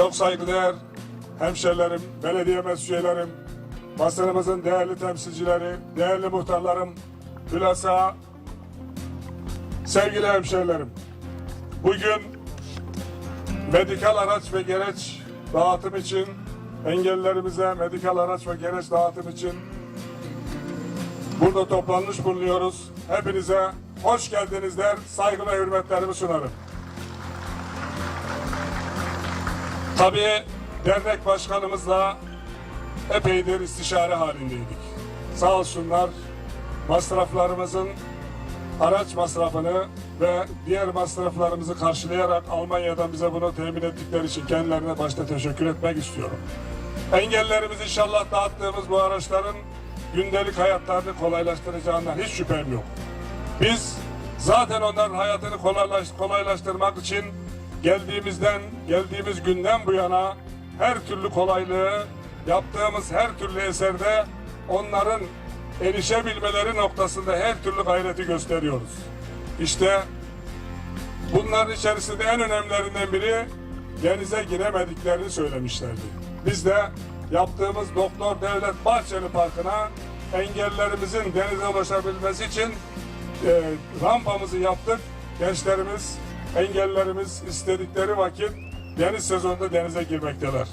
çok saygıdeğer hemşerilerim, belediye meclis üyelerim, basınımızın değerli temsilcileri, değerli muhtarlarım, hülasa, sevgili hemşerilerim. Bugün medikal araç ve gereç dağıtım için engellilerimize medikal araç ve gereç dağıtım için burada toplanmış bulunuyoruz. Hepinize hoş geldiniz der, saygı ve hürmetlerimi sunarım. Tabii dernek başkanımızla epeydir istişare halindeydik. Sağ olsunlar masraflarımızın araç masrafını ve diğer masraflarımızı karşılayarak Almanya'dan bize bunu temin ettikleri için kendilerine başta teşekkür etmek istiyorum. Engellerimiz inşallah dağıttığımız bu araçların gündelik hayatlarını kolaylaştıracağından hiç şüphem yok. Biz zaten onların hayatını kolaylaş, kolaylaştırmak için geldiğimizden, geldiğimiz günden bu yana her türlü kolaylığı, yaptığımız her türlü eserde onların erişebilmeleri noktasında her türlü gayreti gösteriyoruz. İşte bunların içerisinde en önemlilerinden biri denize giremediklerini söylemişlerdi. Biz de yaptığımız Doktor Devlet Bahçeli Parkı'na engellerimizin denize ulaşabilmesi için e, rampamızı yaptık. Gençlerimiz, engellerimiz istedikleri vakit deniz sezonunda denize girmekteler.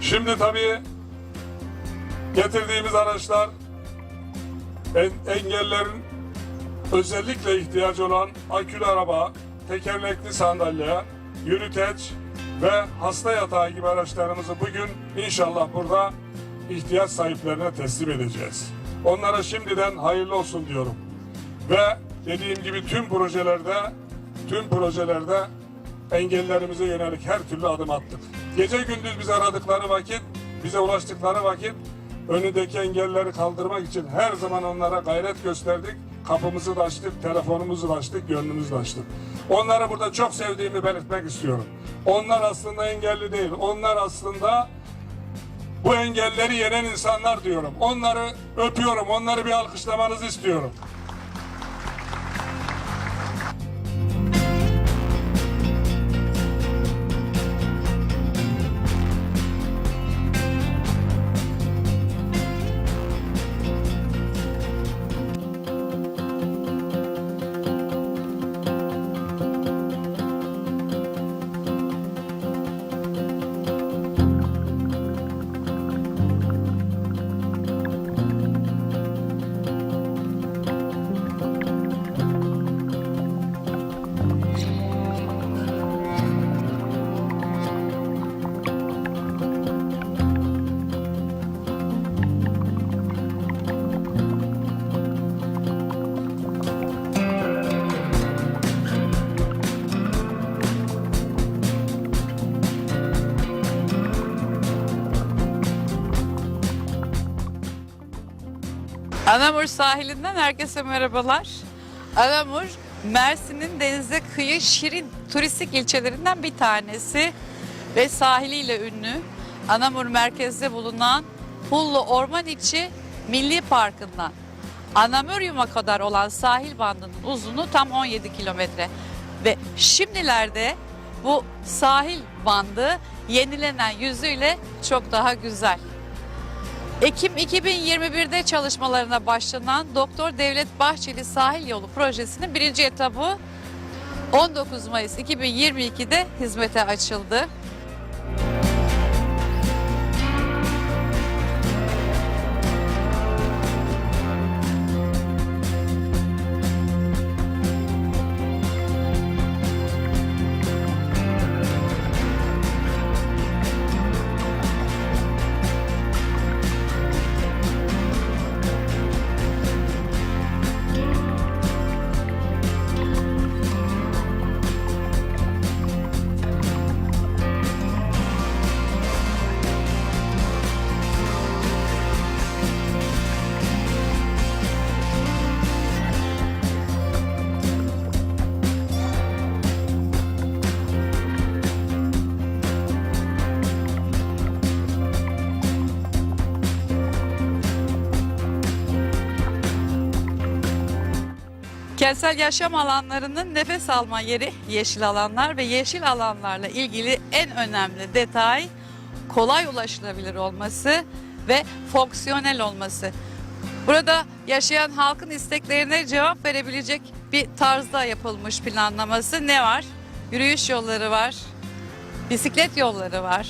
Şimdi tabii getirdiğimiz araçlar en- engellerin özellikle ihtiyacı olan akülü araba, tekerlekli sandalye, yürüteç ve hasta yatağı gibi araçlarımızı bugün inşallah burada ihtiyaç sahiplerine teslim edeceğiz. Onlara şimdiden hayırlı olsun diyorum. Ve dediğim gibi tüm projelerde tüm projelerde engellerimize yönelik her türlü adım attık. Gece gündüz bizi aradıkları vakit, bize ulaştıkları vakit önündeki engelleri kaldırmak için her zaman onlara gayret gösterdik. Kapımızı da açtık, telefonumuzu da açtık, gönlümüzü de açtık. Onları burada çok sevdiğimi belirtmek istiyorum. Onlar aslında engelli değil. Onlar aslında bu engelleri yenen insanlar diyorum. Onları öpüyorum. Onları bir alkışlamanızı istiyorum. Anamur sahilinden herkese merhabalar. Anamur, Mersin'in denize kıyı şirin turistik ilçelerinden bir tanesi ve sahiliyle ünlü. Anamur merkezde bulunan Pullu Orman İçi Milli Parkı'ndan Anamurium'a kadar olan sahil bandının uzunluğu tam 17 kilometre. Ve şimdilerde bu sahil bandı yenilenen yüzüyle çok daha güzel. Ekim 2021'de çalışmalarına başlanan Doktor Devlet Bahçeli Sahil Yolu projesinin birinci etabı 19 Mayıs 2022'de hizmete açıldı. Kentsel yaşam alanlarının nefes alma yeri yeşil alanlar ve yeşil alanlarla ilgili en önemli detay kolay ulaşılabilir olması ve fonksiyonel olması. Burada yaşayan halkın isteklerine cevap verebilecek bir tarzda yapılmış planlaması ne var? Yürüyüş yolları var, bisiklet yolları var,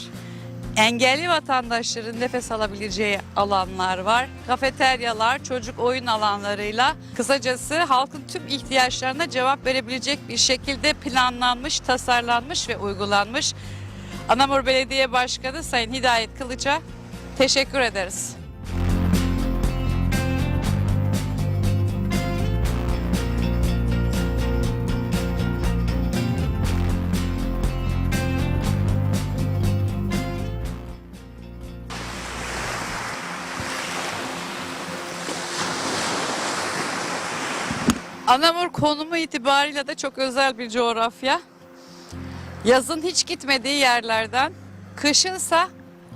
engelli vatandaşların nefes alabileceği alanlar var, kafeteryalar, çocuk oyun alanlarıyla kısacası halkın tüm ihtiyaçlarına cevap verebilecek bir şekilde planlanmış, tasarlanmış ve uygulanmış. Anamur Belediye Başkanı Sayın Hidayet Kılıç'a teşekkür ederiz. Anamur konumu itibariyle de çok özel bir coğrafya. Yazın hiç gitmediği yerlerden, kışınsa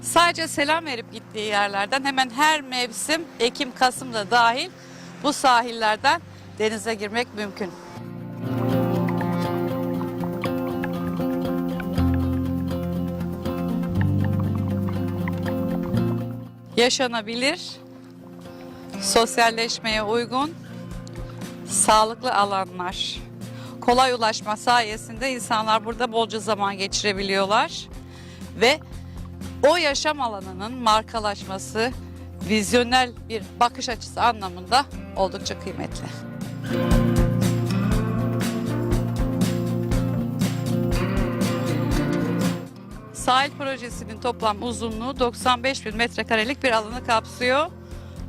sadece selam verip gittiği yerlerden hemen her mevsim Ekim Kasım'da dahil bu sahillerden denize girmek mümkün. Yaşanabilir, sosyalleşmeye uygun, sağlıklı alanlar. Kolay ulaşma sayesinde insanlar burada bolca zaman geçirebiliyorlar ve o yaşam alanının markalaşması vizyonel bir bakış açısı anlamında oldukça kıymetli. Sahil projesinin toplam uzunluğu 95 bin metrekarelik bir alanı kapsıyor.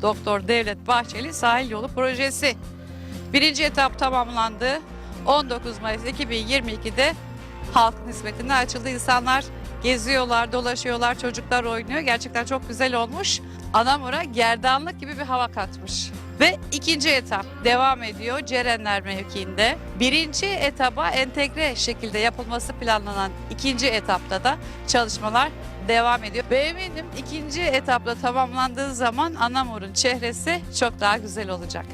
Doktor Devlet Bahçeli Sahil Yolu Projesi. Birinci etap tamamlandı. 19 Mayıs 2022'de halkın hizmetine açıldı. İnsanlar geziyorlar, dolaşıyorlar, çocuklar oynuyor. Gerçekten çok güzel olmuş. Anamur'a gerdanlık gibi bir hava katmış. Ve ikinci etap devam ediyor Cerenler mevkiinde. Birinci etaba entegre şekilde yapılması planlanan ikinci etapta da çalışmalar devam ediyor. Ve eminim ikinci etapla tamamlandığı zaman Anamur'un çehresi çok daha güzel olacak.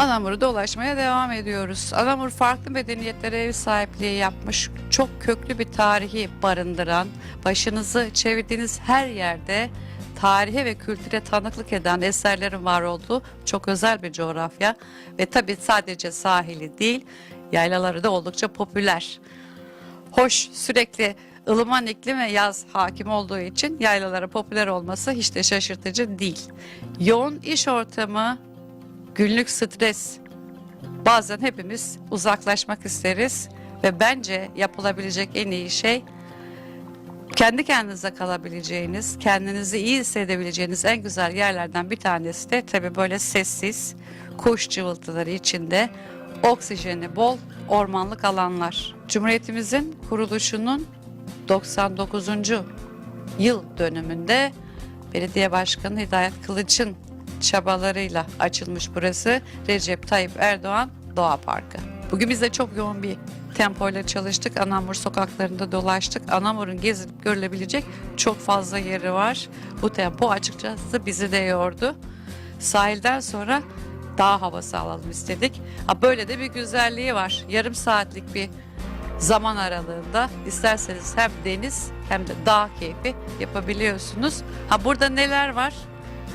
Anamur'u dolaşmaya devam ediyoruz. Anamur farklı medeniyetlere ev sahipliği yapmış, çok köklü bir tarihi barındıran, başınızı çevirdiğiniz her yerde tarihe ve kültüre tanıklık eden eserlerin var olduğu çok özel bir coğrafya. Ve tabii sadece sahili değil, yaylaları da oldukça popüler. Hoş sürekli ılıman iklim ve yaz hakim olduğu için yaylalara popüler olması hiç de şaşırtıcı değil. Yoğun iş ortamı, günlük stres. Bazen hepimiz uzaklaşmak isteriz ve bence yapılabilecek en iyi şey kendi kendinize kalabileceğiniz, kendinizi iyi hissedebileceğiniz en güzel yerlerden bir tanesi de tabii böyle sessiz, kuş cıvıltıları içinde oksijeni bol ormanlık alanlar. Cumhuriyetimizin kuruluşunun 99. yıl dönümünde Belediye Başkanı Hidayet Kılıç'ın çabalarıyla açılmış burası Recep Tayyip Erdoğan Doğa Parkı. Bugün bizde çok yoğun bir tempoyla çalıştık. Anamur sokaklarında dolaştık. Anamur'un gezilip görülebilecek çok fazla yeri var. Bu tempo açıkçası bizi de yordu. Sahilden sonra dağ havası alalım istedik. Ha böyle de bir güzelliği var. Yarım saatlik bir zaman aralığında isterseniz hem deniz hem de dağ keyfi yapabiliyorsunuz. Ha burada neler var?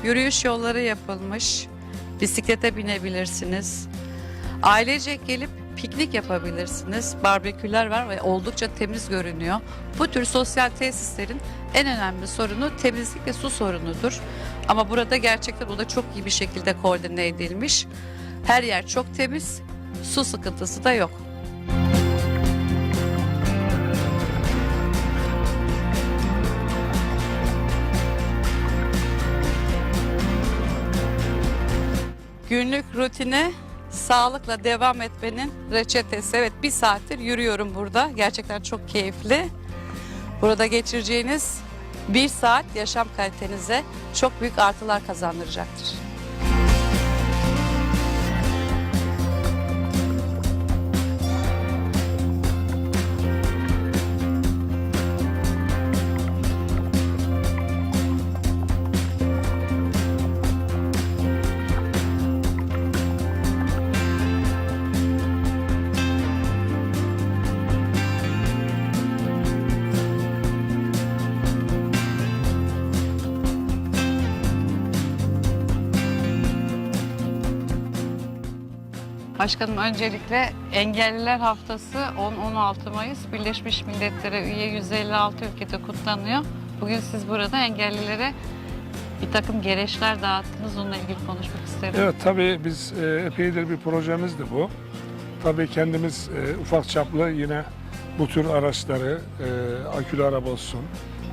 Yürüyüş yolları yapılmış. Bisiklete binebilirsiniz. Ailecek gelip piknik yapabilirsiniz. Barbeküler var ve oldukça temiz görünüyor. Bu tür sosyal tesislerin en önemli sorunu temizlik ve su sorunudur. Ama burada gerçekten o da çok iyi bir şekilde koordine edilmiş. Her yer çok temiz, su sıkıntısı da yok. Günlük rutine sağlıkla devam etmenin reçetesi. Evet bir saattir yürüyorum burada. Gerçekten çok keyifli. Burada geçireceğiniz bir saat yaşam kalitenize çok büyük artılar kazandıracaktır. Başkanım öncelikle Engelliler Haftası 10-16 Mayıs Birleşmiş Milletler'e üye 156 ülkede kutlanıyor. Bugün siz burada engellilere bir takım gereçler dağıttınız. Onunla ilgili konuşmak isterim. Evet tabii biz e, epeydir bir projemizdi bu. Tabii kendimiz e, ufak çaplı yine bu tür araçları e, akülü araba olsun,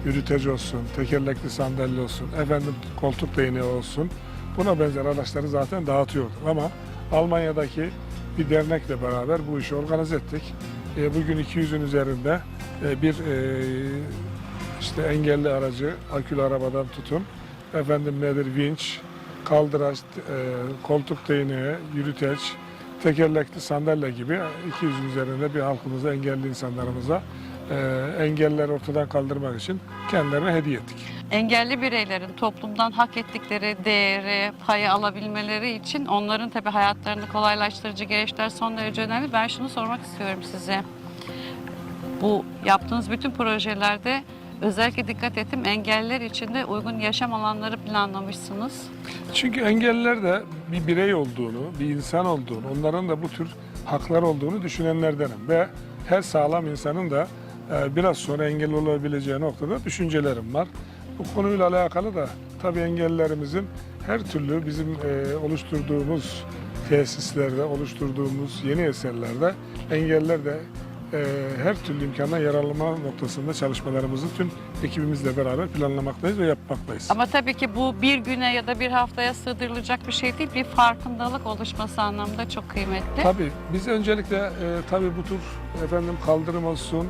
yürüteci olsun, tekerlekli sandalye olsun, efendim koltuk değneği olsun. Buna benzer araçları zaten dağıtıyorduk ama Almanya'daki bir dernekle beraber bu işi organize ettik. E, bugün 200'ün üzerinde e, bir e, işte engelli aracı akülü arabadan tutun efendim nedir vinç, kaldıraç, e, koltuk değneği, yürüteç, tekerlekli sandalye gibi 200 üzerinde bir halkımıza, engelli insanlarımıza e, engeller ortadan kaldırmak için kendilerine hediye ettik. Engelli bireylerin toplumdan hak ettikleri değeri, payı alabilmeleri için onların tabii hayatlarını kolaylaştırıcı gereçler son derece önemli. Ben şunu sormak istiyorum size. Bu yaptığınız bütün projelerde özellikle dikkat ettim engelliler için de uygun yaşam alanları planlamışsınız. Çünkü engelliler de bir birey olduğunu, bir insan olduğunu, onların da bu tür haklar olduğunu düşünenlerdenim. Ve her sağlam insanın da biraz sonra engelli olabileceği noktada düşüncelerim var. Bu konuyla alakalı da tabii engellilerimizin her türlü bizim e, oluşturduğumuz tesislerde, oluşturduğumuz yeni eserlerde engelliler de e, her türlü imkandan yararlanma noktasında çalışmalarımızı tüm ekibimizle beraber planlamaktayız ve yapmaktayız. Ama tabii ki bu bir güne ya da bir haftaya sığdırılacak bir şey değil. Bir farkındalık oluşması anlamında çok kıymetli. Tabii biz öncelikle e, tabii bu tür efendim kaldırım olsun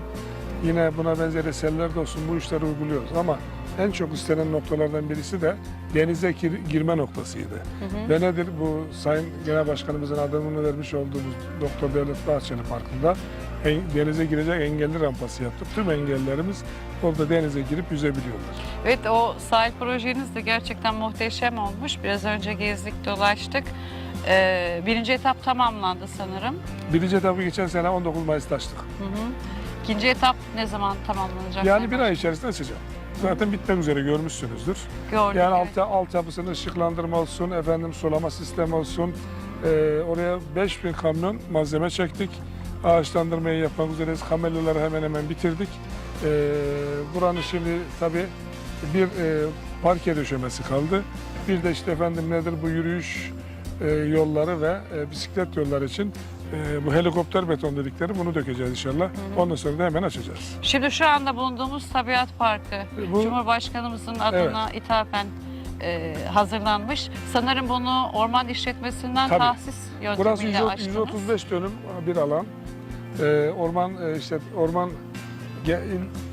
yine buna benzer eserler de olsun bu işleri uyguluyoruz ama en çok istenen noktalardan birisi de denize gir- girme noktasıydı. Ve nedir bu Sayın Genel Başkanımızın adını vermiş olduğumuz Doktor Devlet Bahçeli Parkı'nda en- denize girecek engelli rampası yaptık. Tüm engellerimiz orada denize girip yüzebiliyorlar. Evet o sahil projeniz de gerçekten muhteşem olmuş. Biraz önce gezdik dolaştık. Ee, birinci etap tamamlandı sanırım. Birinci etabı geçen sene 19 Mayıs'ta açtık. Hı hı. İkinci etap ne zaman tamamlanacak? Yani bir ay içerisinde açacağım. Zaten bitmek üzere görmüşsünüzdür. Gördük. Yani evet. alt, altyapısını ışıklandırma olsun, efendim sulama sistemi olsun. Ee, oraya 5000 kamyon malzeme çektik. Ağaçlandırmayı yapmak üzereyiz. Kamelyaları hemen hemen bitirdik. Ee, buranın şimdi tabii bir e, parke döşemesi kaldı. Bir de işte efendim nedir bu yürüyüş e, yolları ve e, bisiklet yolları için e, bu helikopter beton dedikleri bunu dökeceğiz inşallah. Ondan sonra da hemen açacağız. Şimdi şu anda bulunduğumuz Tabiat Parkı Bu- Cumhurbaşkanımızın adına ithafen e, hazırlanmış. Sanırım bunu orman işletmesinden Tabii. tahsis Burası yöntemiyle 100 açtınız. 135 dönüm bir alan. Ee, orman e, işte orman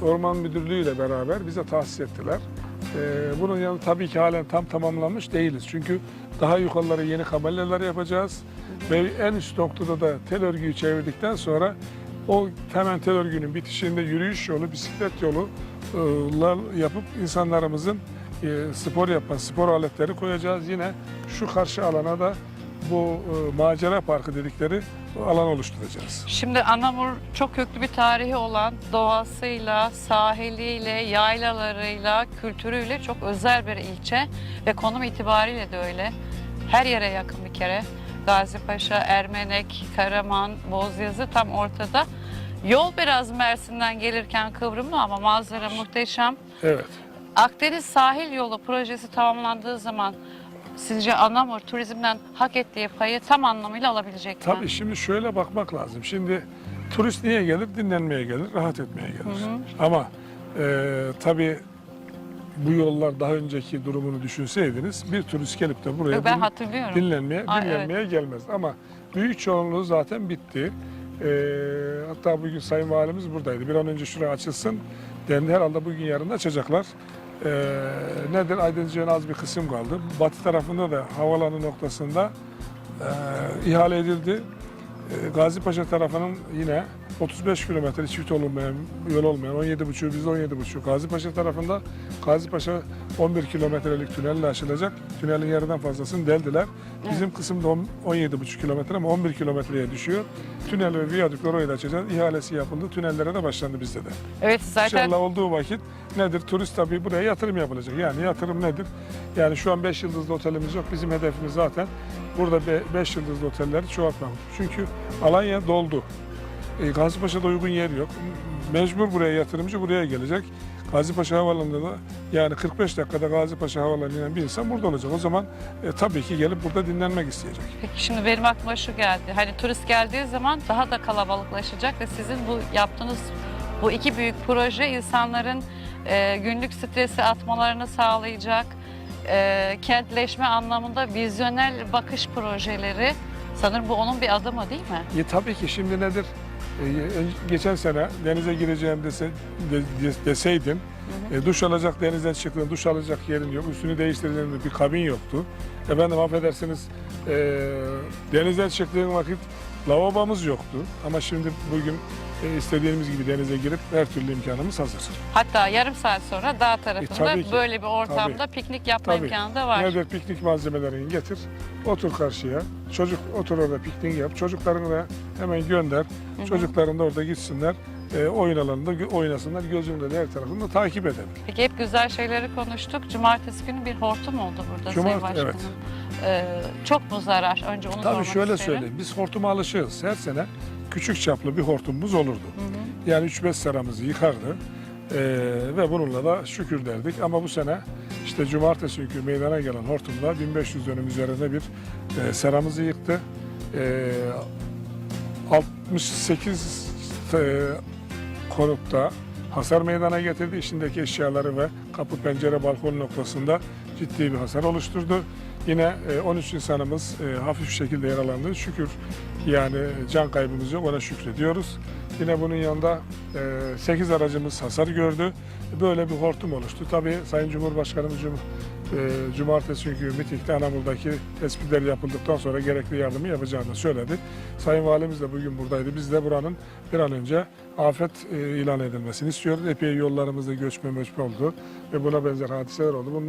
Orman Müdürlüğü ile beraber bize tahsis ettiler. Ee, bunun yanı tabii ki halen tam tamamlanmış değiliz. Çünkü daha yukarılara yeni kamelyalar yapacağız. Ve en üst noktada da tel örgüyü çevirdikten sonra O hemen terör günün bitişinde yürüyüş yolu, bisiklet yolu e, yapıp insanlarımızın e, spor yapma, spor aletleri koyacağız. Yine şu karşı alana da bu e, macera parkı dedikleri alan oluşturacağız. Şimdi Anamur çok köklü bir tarihi olan doğasıyla, sahiliyle, yaylalarıyla, kültürüyle çok özel bir ilçe ve konum itibariyle de öyle. Her yere yakın bir kere. Gazipaşa, Ermenek, Karaman, Bozyazı tam ortada. Yol biraz Mersin'den gelirken kıvrımlı ama manzara muhteşem. Evet. Akdeniz Sahil Yolu projesi tamamlandığı zaman sizce Anamur turizmden hak ettiği payı tam anlamıyla alabilecek mi? Tabii şimdi şöyle bakmak lazım. Şimdi turist niye gelir? Dinlenmeye gelir, rahat etmeye gelir. Ama e, tabii bu yollar daha önceki durumunu düşünseydiniz bir turist gelip de buraya Ben din- hatırlıyorum. dinlenmeye, Ay, dinlenmeye gelmez. Ama büyük çoğunluğu zaten bitti. E, hatta bugün Sayın Valimiz buradaydı. Bir an önce şuraya açılsın dendi. Herhalde bugün yarın açacaklar. E, nedir? Aydınlıca'nın az bir kısım kaldı. Batı tarafında da havalanı noktasında e, ihale edildi. E, Gazipaşa tarafının yine 35 kilometre çift olmayan, yol olmayan 17,5 bizde 17,5. Gazipaşa tarafında Gazipaşa 11 kilometrelik tünelle aşılacak. Tünelin yarıdan fazlasını deldiler. Bizim kısımda on- 17,5 kilometre ama 11 kilometreye düşüyor. Tünel ve viyadükler orayı da açacağız. İhalesi yapıldı. Tünellere de başlandı bizde de. Evet zaten İnşallah olduğu vakit nedir? Turist tabii buraya yatırım yapılacak. Yani yatırım nedir? Yani şu an 5 yıldızlı otelimiz yok. Bizim hedefimiz zaten burada 5 yıldızlı otelleri çoğaltmak. Çünkü Alanya doldu. E, Gazipaşa'da uygun yer yok. Mecbur buraya yatırımcı buraya gelecek. Gazipaşa Havaalanı'nda da yani 45 dakikada Gazipaşa Havaalanı'na inen bir insan burada olacak. O zaman e, tabii ki gelip burada dinlenmek isteyecek. Peki şimdi benim aklıma şu geldi. Hani turist geldiği zaman daha da kalabalıklaşacak ve sizin bu yaptığınız bu iki büyük proje insanların e, günlük stresi atmalarını sağlayacak. E, kentleşme anlamında vizyonel bakış projeleri. Sanırım bu onun bir adımı değil mi? E, tabii ki şimdi nedir? E, geçen sene denize gireceğim dese, de- de- deseydin, e, duş alacak denizden çıktın, duş alacak yerin yok, üstünü değiştireceğin bir kabin yoktu. Efendim affedersiniz, e, denizden çıktığın vakit lavabomuz yoktu. Ama şimdi bugün e, istediğimiz gibi denize girip her türlü imkanımız hazır. Hatta yarım saat sonra dağ tarafında tabii ki. böyle bir ortamda piknik yapma Tabii. imkanı da var. Nedir piknik malzemelerini getir, otur karşıya. Çocuk otur orada piknik yap. Çocuklarını da hemen gönder. Çocukların da orada gitsinler. E, oyun alanında gö- oynasınlar. Gözünün de her tarafını da takip edelim. Peki hep güzel şeyleri konuştuk. Cumartesi günü bir hortum oldu burada Sayın Cumart- Başkanım. evet. Ee, çok mu zarar? Önce onu Tabii sormak şöyle isterim. söyleyeyim. Biz hortuma alışığız. Her sene küçük çaplı bir hortumumuz olurdu. Yani 3-5 seramızı yıkardı. E, ve bununla da şükür derdik. Ama bu sene işte cumartesi günkü meydana gelen hortumda 1500 dönüm üzerinde bir e, seramızı yıktı. E, 68 e, konutta hasar meydana getirdi. İçindeki eşyaları ve kapı, pencere, balkon noktasında ciddi bir hasar oluşturdu. Yine e, 13 insanımız e, hafif şekilde yaralandı. Şükür yani can kaybımız yok ona şükrediyoruz. Yine bunun yanında e, 8 aracımız hasar gördü. Böyle bir hortum oluştu. Tabii Sayın Cumhurbaşkanımız Cum e, Cumartesi günkü mitingde Anamur'daki tespitler yapıldıktan sonra gerekli yardımı yapacağını söyledi. Sayın Valimiz de bugün buradaydı. Biz de buranın bir an önce afet e, ilan edilmesini istiyoruz. Epey yollarımızda göçme möçme oldu ve buna benzer hadiseler oldu.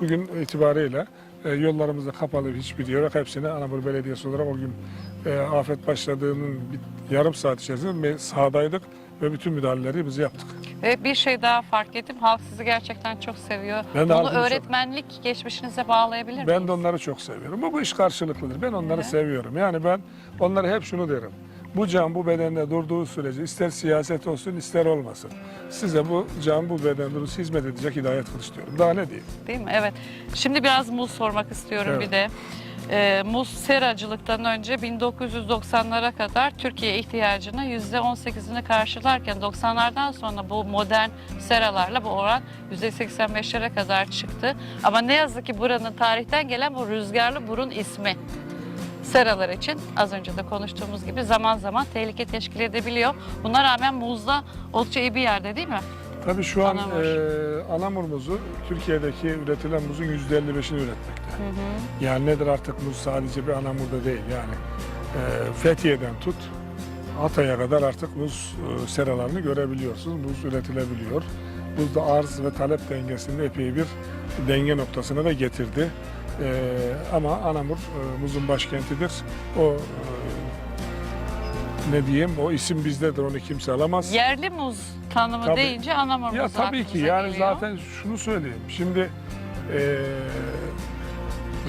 Bugün itibariyle e, yollarımızda kapalı hiçbir yok. Hepsini Anamur Belediyesi olarak o gün e, afet başladığının bir yarım saat içerisinde sahadaydık ve bütün müdahaleleri biz yaptık. Ve bir şey daha fark ettim. Halk sizi gerçekten çok seviyor. Ben de Bunu halkımı öğretmenlik geçmişinize bağlayabilir miyiz? Ben de onları çok seviyorum. Bu, bu iş karşılıklıdır. Ben onları Evet. seviyorum. Yani ben onlara hep şunu derim. Bu can bu bedende durduğu sürece ister siyaset olsun ister olmasın. Size bu can bu beden durursa hizmet edecek hidayet kılıç diyorum. Daha ne diyeyim? Değil mi? Evet. Şimdi biraz muz sormak istiyorum Evet. bir de. Ee, muz seracılıktan önce 1990'lara kadar Türkiye ihtiyacını %18'ini karşılarken 90'lardan sonra bu modern seralarla bu oran %85'lere kadar çıktı. Ama ne yazık ki buranın tarihten gelen bu rüzgarlı burun ismi seralar için az önce de konuştuğumuz gibi zaman zaman tehlike teşkil edebiliyor. Buna rağmen muzda oldukça iyi bir yerde değil mi? Tabii şu an Anamur. e, Anamur muzu Türkiye'deki üretilen muzun %55'ini üretmekte. Yani nedir artık muz sadece bir Anamur'da değil yani. E, Fethiye'den tut Hatay'a kadar artık muz e, seralarını görebiliyorsunuz. Muz üretilebiliyor. Buz da arz ve talep dengesinde epey bir denge noktasına da getirdi. E, ama Anamur e, muzun başkentidir. O e, ne diyeyim o isim bizdedir onu kimse alamaz. Yerli muz tanımı Tabii. deyince Anamur Ya muzu tabii ki aklımıza yani geliyor. zaten şunu söyleyeyim. Şimdi eee,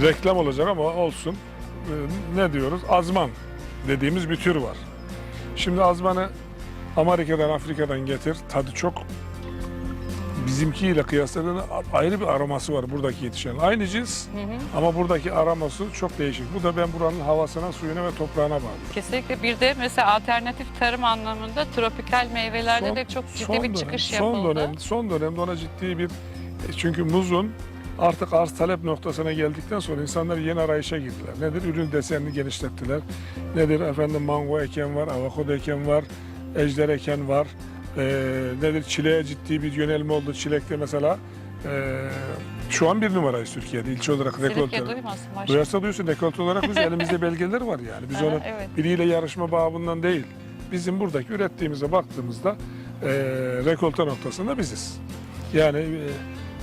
reklam olacak ama olsun. Eee, ne diyoruz? Azman dediğimiz bir tür var. Şimdi azmanı Amerika'dan, Afrika'dan getir. Tadı çok bizimkiyle kıyasladığında ayrı bir aroması var buradaki yetişen. Aynı cins Hı hı. ama buradaki aroması çok değişik. Bu da ben buranın havasına, suyuna ve toprağına bağlı. Kesinlikle bir de mesela alternatif tarım anlamında tropikal meyvelerde Son- de çok ciddi son bir dönem- çıkış son yapıldı. Dönem, son dönemde ona ciddi bir çünkü muzun artık arz talep noktasına geldikten sonra insanlar yeni arayışa girdiler. Nedir? Ürün desenini genişlettiler. Nedir? Efendim mango eken var, avokado eken var, ejder eken var. Ee, nedir? Çileğe ciddi bir yönelme oldu. Çilekte mesela ee, şu an bir numarayız Türkiye'de ilçe olarak rekolte. Duymasın. Duyarsa duysun rekolte olarak biz elimizde belgeler var yani. Biz Aha, onu evet. biriyle yarışma babından değil. Bizim buradaki ürettiğimize baktığımızda e, rekolte noktasında biziz. Yani e,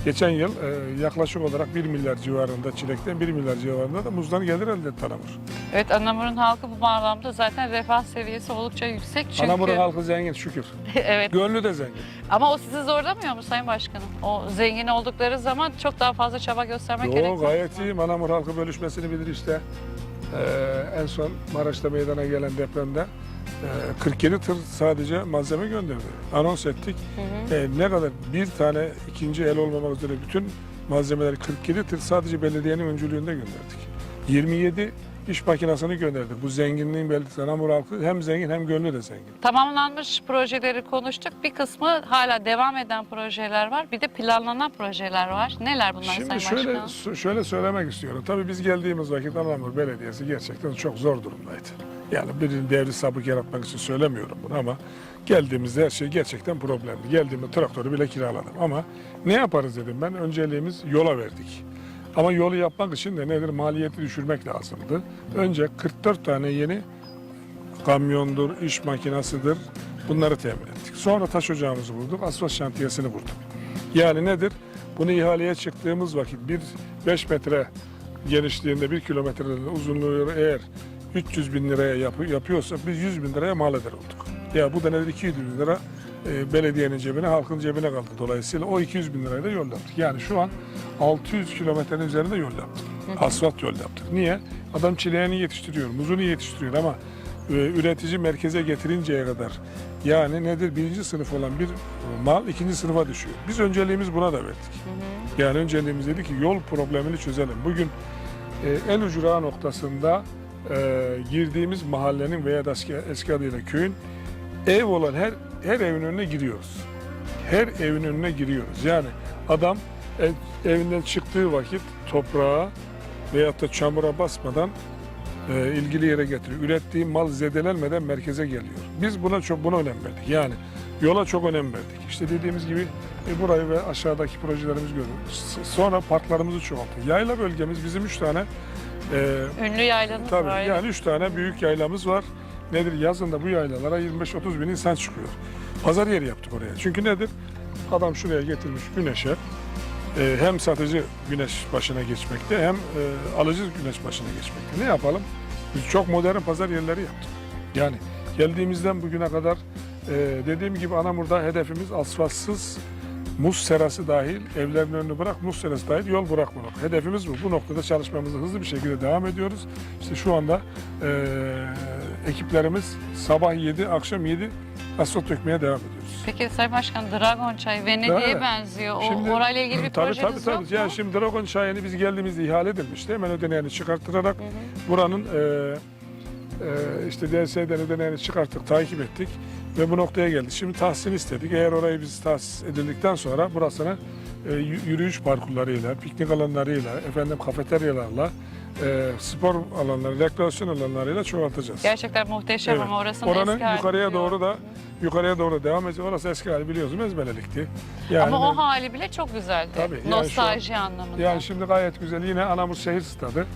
geçen yıl e, yaklaşık olarak 1 milyar civarında çilekten 1 milyar civarında da muzdan gelir elde etti Anamur. Evet Anamur'un halkı bu bağlamda zaten refah seviyesi oldukça yüksek çünkü. Anamur'un halkı zengin şükür. evet. Gönlü de zengin. Ama o sizi zorlamıyor mu Sayın Başkanım? O zengin oldukları zaman çok daha fazla çaba göstermek Yo, gerekiyor. gayet iyi. Anamur halkı bölüşmesini bilir işte. Ee, en son Maraş'ta meydana gelen depremde 47 tır sadece malzeme gönderdi. Anons ettik. Hı hı. E, ne kadar bir tane ikinci el olmamak üzere bütün malzemeleri 47 tır sadece belediyenin öncülüğünde gönderdik. 27 iş makinesini gönderdik. Bu zenginliğin belirtisi. Anamur halkı hem zengin hem gönlü de zengin. Tamamlanmış projeleri konuştuk. Bir kısmı hala devam eden projeler var. Bir de planlanan projeler var. Neler bunlar Şimdi Sayın şöyle Başkanım? şöyle söylemek istiyorum. Tabii biz geldiğimiz vakit Anamur Belediyesi gerçekten çok zor durumdaydı. Yani birinin devri sabık yaratmak için söylemiyorum bunu ama geldiğimizde her şey gerçekten problemli. Geldiğimde traktörü bile kiraladım ama ne yaparız dedim ben. Önceliğimiz yola verdik. Ama yolu yapmak için de nedir? Maliyeti düşürmek lazımdı. Önce 44 tane yeni kamyondur, iş makinasıdır bunları temin ettik. Sonra taş ocağımızı bulduk, asfalt şantiyesini bulduk. Yani nedir? Bunu ihaleye çıktığımız vakit bir 5 metre genişliğinde 1 kilometreden uzunluğu eğer 300 bin liraya yapı, yapıyorsa biz 100 bin liraya mal eder olduk. Ya bu da nedir? 200 bin lira e, belediyenin cebine, halkın cebine kaldı. Dolayısıyla o 200 bin lirayla yol yaptık. Yani şu an 600 kilometrenin üzerinde yol yaptık. Asfalt yol yaptık. Niye? Adam çileğini yetiştiriyor, muzunu yetiştiriyor ama e, üretici merkeze getirinceye kadar yani nedir birinci sınıf olan bir mal ikinci sınıfa düşüyor. Biz önceliğimiz buna da verdik. Yani önceliğimiz dedi ki yol problemini çözelim. Bugün e, en ucura noktasında e, girdiğimiz mahallenin veya eski, eski adıyla köyün ev olan her her evin önüne giriyoruz. Her evin önüne giriyoruz. Yani adam ev- evinden çıktığı vakit toprağa veyahut da çamura basmadan e, ilgili yere getiriyor. Ürettiği mal zedelenmeden merkeze geliyor. Biz buna çok buna önem verdik. Yani yola çok önem verdik. İşte dediğimiz gibi e, burayı ve aşağıdaki projelerimiz gördük. Sonra parklarımızı çoğalttık. Yayla bölgemiz bizim üç tane e, Ünlü yaylanız Tabii var. yani üç tane büyük yaylamız var. Nedir? Yazın da bu yaylalara 25-30 bin insan çıkıyor. Pazar yeri yaptık oraya. Çünkü nedir? Adam şuraya getirmiş güneşe. e, hem satıcı güneş başına geçmekte hem e, alıcı güneş başına geçmekte. Ne yapalım? Biz çok modern pazar yerleri yaptık. Yani geldiğimizden bugüne kadar e, dediğim gibi Anamur'da hedefimiz asfaltsız muz serası dahil, evlerin önünü bırak, muz serası dahil yol bırakmamak. Hedefimiz bu. Bu noktada çalışmamıza hızlı bir şekilde devam ediyoruz. İşte şu anda e, ekiplerimiz sabah 7, akşam 7 asfalt dökmeye devam ediyoruz. Peki Sayın Başkan Dragon Çay Venedik'e Evet. benziyor. O, Şimdi- orayla ilgili bir tabii, projeniz tabii, tabii. yok Yani mu? şimdi Dragon çayını biz geldiğimizde ihale edilmişti. Hemen ödeneğini çıkarttırarak buranın e, e, işte DS'den ödeneğini çıkarttık, takip ettik ve bu noktaya geldik. Şimdi tahsin istedik. Eğer orayı biz tahsis edildikten sonra burasını e, yürüyüş parkurlarıyla, piknik alanlarıyla, efendim kafeteryalarla, e, spor alanları, rekreasyon alanlarıyla çoğaltacağız. Gerçekten muhteşem Evet. ama orasının Oranın eski hali yukarıya diyor. doğru da yukarıya doğru devam edecek. Orası eski hali biliyorsun mezbelelikti. Yani Ama o hali bile çok güzeldi. Tabii, yani şu- Nostalji anlamında. Yani şimdi gayet güzel. Yine Anamur şehir stadı.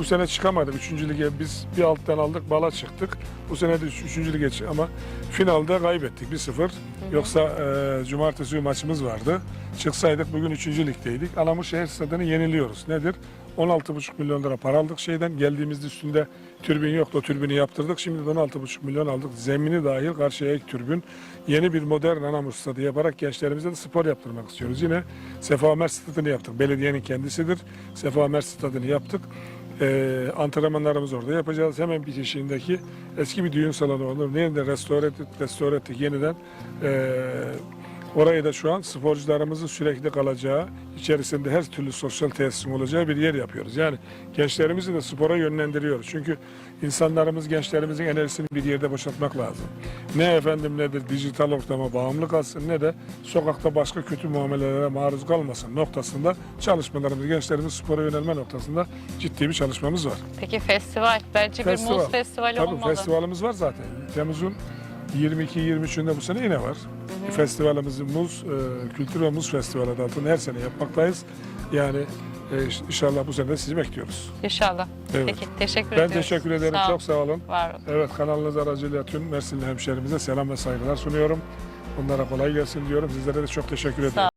Bu sene çıkamadık. Üçüncü lige biz bir alttan aldık, bala çıktık. Bu sene de üç- üçüncü lige çık- ama finalde kaybettik 1-0. Yoksa e, cumartesi günü maçımız vardı. Çıksaydık bugün üçüncü ligdeydik. Alamur Şehir Stadı'nı yeniliyoruz. Nedir? 16,5 milyon lira para aldık şeyden. Geldiğimizde üstünde türbin yoktu. O türbini yaptırdık. Şimdi de 16,5 milyon aldık. Zemini dahil karşıya ek türbün. Yeni bir modern Anamur Stadı yaparak gençlerimize de spor yaptırmak istiyoruz. Yine Sefa Ömer Stadı'nı yaptık. Belediyenin kendisidir. Sefa Ömer Stadı'nı yaptık. Ee, antrenmanlarımızı orada yapacağız. Hemen bitişiğindeki eski bir düğün salonu olur. Yeniden restore ettik, restore ettik yeniden. Ee, orayı da şu an sporcularımızın sürekli kalacağı, içerisinde her türlü sosyal tesisin olacağı bir yer yapıyoruz. Yani gençlerimizi de spora yönlendiriyoruz. Çünkü insanlarımız, gençlerimizin enerjisini bir yerde boşaltmak lazım. Ne efendim nedir dijital ortama bağımlı kalsın ne de sokakta başka kötü muamelelere maruz kalmasın noktasında çalışmalarımız, gençlerimiz spora yönelme noktasında ciddi bir çalışmamız var. Peki festival. Bence bir muz festivali Tabii olmalı. festivalimiz var zaten. Temmuz'un 22-23'ünde bu sene yine var. Festivalimizi Muz, e, Kültür ve Muz Festivali adı altında her sene yapmaktayız. Yani e, inşallah bu sene de sizi bekliyoruz. İnşallah. Evet. Peki teşekkür Ben ediyoruz. teşekkür ederim. Sağ. Çok sağ olun. Var olun. Evet kanalınız aracılığıyla tüm Mersinli hemşerimize selam ve saygılar sunuyorum. Onlara kolay gelsin diyorum. Sizlere de çok teşekkür ederim.